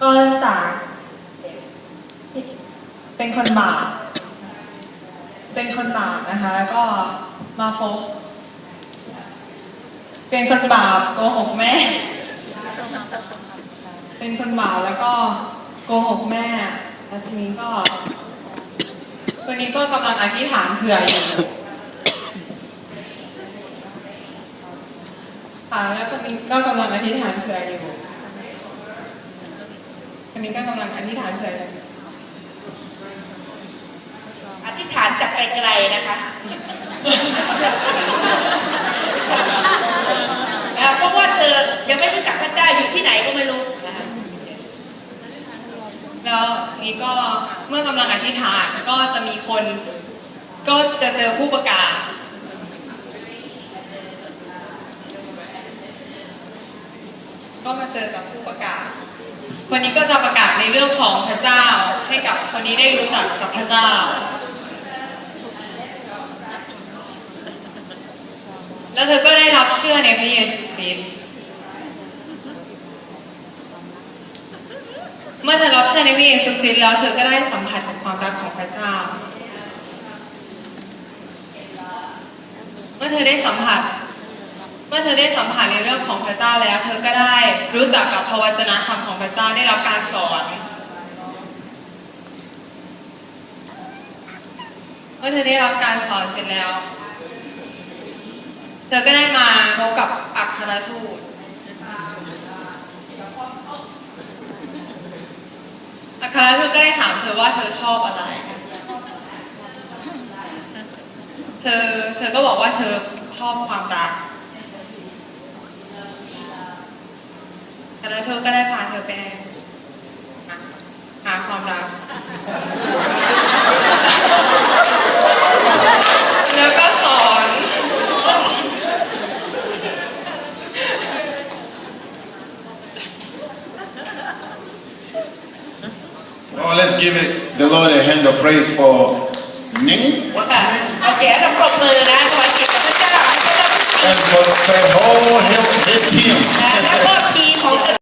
ก็เริ่มจาก เป็นคนบาปเป็นคนบาปนะคะ แล้วก็มาพบ เป็นคนบาปโกหกแม่ เป็นคนบาปแล้วก็โกหกแม่แล้วทีนี้ก็วันนี้ก็กำลังอธิษฐานเผื่ออยู่ค่ะแล้วคนนี้ก็กำลังอธิษฐานเผื่ออยู่ คนนี้ก็กำลังอธิษฐานเผื่ออยู่อธิษฐานจากไกลๆนะคะเอ่อเพราะว่าเธอยังไม่รู้จักพระเจ้าอยู่ที่ไหนก็ไม่รู้นะคะแล้วทีนี้ก็เมื่อกำลังอธิษฐานก็จะมีคน ก็จะเจอผู้ประกาศ ก็มาเจอกับผู้ประกาศ คนนี้ก็จะประกาศในเรื่องของพระเจ้าให้กับคนนี้ได้รู้จักกับพระเจ้า แล้วเธอก็ได้รับเชื่อในพระเยซูคริสต์เมื่อเธอรับเชื่อในพระเยซูคริสต์แล้วเธอก็ได้สัมผัสกับความรักของพระเจ้า เมื่อเธอได้สัมผัส เมื่อเธอได้สัมผัสในเรื่องของพระเจ้าแล้ว เธอก็ได้รู้จักกับพระวจนะธรรมของพระเจ้าได้รับการสอน เมื่อเธอได้รับการสอนเสร็จแล้ว เธอก็ได้มาพบกับอัครทูตอัครทูตก็ได้ถามเธอว่าเธอชอบอะไร เธอเธอก็บอกว่าเธอชอบความรัก อัครทูตก็ได้พาเธอไปหาหาความรัก แล้วก็สอน Oh, let's give it the Lord a hand of praise for Ning. What's ค่ะ her name? โอเคเราปรบมือนะถวายเกียรติกับพระเจ้าให้พระเจ้า And for the whole health team. นะแล้วก็ทีมของ